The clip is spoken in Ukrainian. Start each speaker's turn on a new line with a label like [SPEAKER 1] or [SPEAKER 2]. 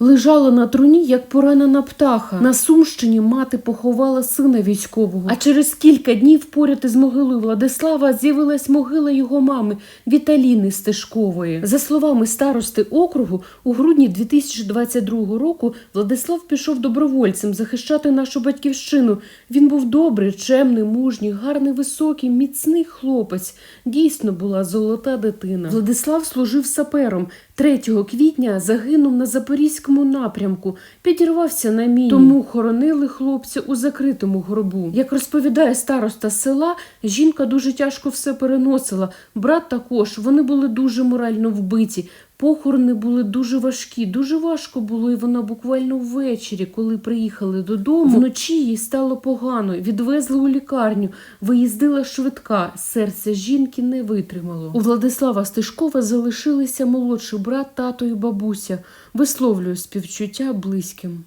[SPEAKER 1] Лежала на труні, як поранена птаха. На Сумщині мати поховала сина військового. А через кілька днів поряд із могилою Владислава з'явилась могила його мами Віталіни Стешкової. За словами старости округу, у грудні 2022 року Владислав пішов добровольцем захищати нашу батьківщину. Він був добрий, чемний, мужній, гарний, високий, міцний хлопець. Дійсно була золота дитина. Владислав служив сапером. 3 квітня загинув на запорізькому напрямку, підірвався на міні. Тому хоронили хлопця у закритому гробу. Як розповідає староста села, жінка дуже тяжко все переносила. Брат також. Вони були дуже морально вбиті. Похорони були дуже важкі, дуже важко було, і вона буквально ввечері, коли приїхали додому, вночі їй стало погано, відвезли у лікарню, виїздила швидка, серце жінки не витримало. У Владислава Стишкова залишилися молодший брат, тато і бабуся. Висловлюю співчуття близьким.